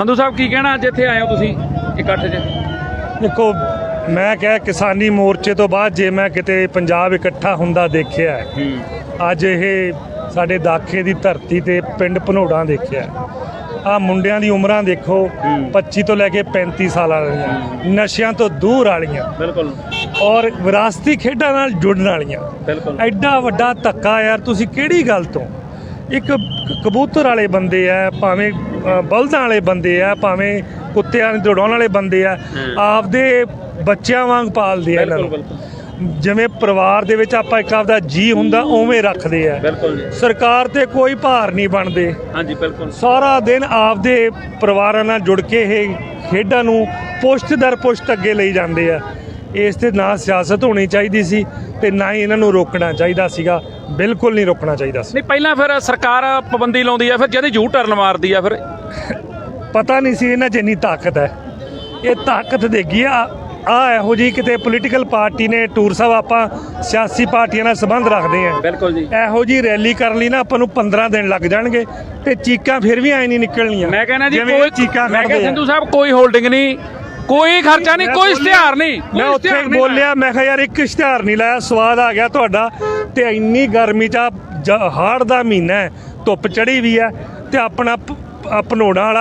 ਸੰਧੂ ਸਾਹਿਬ ਕੀ ਕਹਿਣਾ? ਅੱਜ ਇੱਥੇ ਆਏ ਹੋ ਤੁਸੀਂ ਇਕੱਠ 'ਚ ਦੇਖੋ ਮੈਂ ਕਿਹਾ ਕਿਸਾਨੀ ਮੋਰਚੇ ਤੋਂ ਬਾਅਦ ਜੇ ਮੈਂ ਕਿਤੇ ਪੰਜਾਬ ਇਕੱਠਾ ਹੁੰਦਾ ਦੇਖਿਆ ਹੈ, ਅੱਜ ਇਹ ਸਾਡੇ ਦਾਖੇ ਦੀ ਧਰਤੀ ਤੇ ਪਿੰਡ ਭਨੋੜਾ ਦੇਖਿਆ ਆ ਮੁੰਡਿਆਂ ਦੀ ਉਮਰਾਂ ਦੇਖੋ 25 ਤੋਂ ਲੈ ਕੇ 35 ਸਾਲਾਂ ਵਾਲੀਆਂ ਨਸ਼ਿਆਂ ਤੋਂ ਦੂਰ ਵਾਲੀਆਂ। ਬਿਲਕੁਲ। ਔਰ ਵਿਰਾਸਤੀ ਖੇਡਾਂ ਨਾਲ ਜੁੜਨ ਵਾਲੀਆਂ। ਬਿਲਕੁਲ। ਐਡਾ ਵੱਡਾ ਧੱਕਾ ਯਾਰ ਤੁਸੀਂ ਕਿਹੜੀ ਗੱਲ ਤੋਂ? ਇੱਕ ਕ- ਕਬੂਤਰ ਵਾਲੇ ਬੰਦੇ ਆ ਭਾਵੇਂ ਅ, ਬਲਦਾਂ ਵਾਲੇ ਬੰਦੇ ਆ ਭਾਵੇਂ ਕੁੱਤਿਆਂ ਨੂੰ ਦੌੜਾਉਣ ਵਾਲੇ ਬੰਦੇ ਆ ਆਪਦੇ ਬੱਚਿਆਂ ਵਾਂਗ ਪਾਲਦੇ ਆ ਇਹਨਾਂ ਨੂੰ। ਬਿਲਕੁਲ ਜਿਵੇਂ ਪਰਿਵਾਰ ਦੇ ਵਿੱਚ ਆਪਾਂ ਇੱਕ ਆਪਦਾ ਜੀ ਹੁੰਦਾ ਉਵੇਂ ਰੱਖਦੇ ਆ। ਬਿਲਕੁਲ। ਜੀ ਸਰਕਾਰ ਤੇ ਕੋਈ ਭਾਰ ਨਹੀਂ ਬਣਦੇ। ਹਾਂਜੀ ਬਿਲਕੁਲ। ਸਾਰਾ ਦਿਨ ਆਪਦੇ ਪਰਿਵਾਰਾਂ ਨਾਲ ਜੁੜ ਕੇ ਇਹ ਖੇਡਾਂ ਨੂੰ ਪੁਸ਼ਤ ਦਰ ਪੁਸ਼ਤ ਅੱਗੇ ਲਈ ਜਾਂਦੇ ਆ। ਇਸ ਤੇ ਨਾ ਸਿਆਸਤ ਹੋਣੀ ਚਾਹੀਦੀ ਸੀ ਤੇ ਨਾ ਹੀ ਇਹਨਾਂ ਨੂੰ ਰੋਕਣਾ ਚਾਹੀਦਾ ਸੀਗਾ। ਬਿਲਕੁਲ ਨਹੀਂ ਰੋਕਣਾ ਚਾਹੀਦਾ ਸੀ। ਨਹੀਂ ਪਹਿਲਾਂ ਫਿਰ ਸਰਕਾਰ ਪਾਬੰਦੀ ਲਾਉਂਦੀ ਆ ਫਿਰ ਜਦ ਯੂ ਟਰਨ ਮਾਰਦੀ ਆ ਫਿਰ ਪਤਾ ਨਹੀਂ ਸੀ ਇਹਨਾਂ 'ਚ ਇੰਨੀ ਤਾਕਤ ਹੈ। ਇਹ ਤਾਕਤ ਦੇਗੀ ਆ। ਆ ਇਹੋ ਜੀ ਕਿਤੇ ਪੋਲੀਟੀਕਲ ਪਾਰਟੀ ਨੇ ਟੂਰ ਸਾਹਿਬ ਆਪਾਂ ਸਿਆਸੀ ਪਾਰਟੀਆਂ ਨਾਲ ਸੰਬੰਧ ਰੱਖਦੇ ਆ ਬਿਲਕੁਲ ਜੀ। ਇਹੋ ਜੀ ਰੈਲੀ ਕਰਨ ਲਈ ਨਾ ਆਪਾਂ ਨੂੰ 15 ਦਿਨ ਲੱਗ ਜਾਣਗੇ ਤੇ ਚੀਕਾਂ ਫਿਰ ਵੀ ਐ ਨਹੀਂ ਨਿਕਲਣੀਆਂ। ਮੈਂ ਕਹਿੰਦਾ ਜੀ ਕੋਈ ਚੀਕਾਂ ਮੈਂ ਕਹਿੰਦਾ। ਸੰਧੂ ਸਾਹਿਬ ਕੋਈ ਹੋਲਡਿੰਗ ਨਹੀਂ। ਕੋਈ ਖਰਚਾ ਨਹੀਂ ਕੋਈ ਇਸ਼ਤਿਹਾਰ ਨਹੀਂ। ਮੈਂ ਉੱਥੇ ਬੋਲਿਆ ਮੈਂ ਕਿਹਾ ਯਾਰ ਇੱਕ ਇਸ਼ਤਿਹਾਰ ਨਹੀਂ ਲਾਇਆ ਸਵਾਦ ਆ ਗਿਆ ਤੁਹਾਡਾ ਤੇ ਇੰਨੀ ਗਰਮੀ ਚ ਹਾੜ ਦਾ ਮਹੀਨਾ ਧੁੱਪ ਚੜੀ ਵੀ ਹੈ ਤੇ ਆਪਣਾ ਪ- ਆ ਭਨੋੜਾ ਵਾਲਾ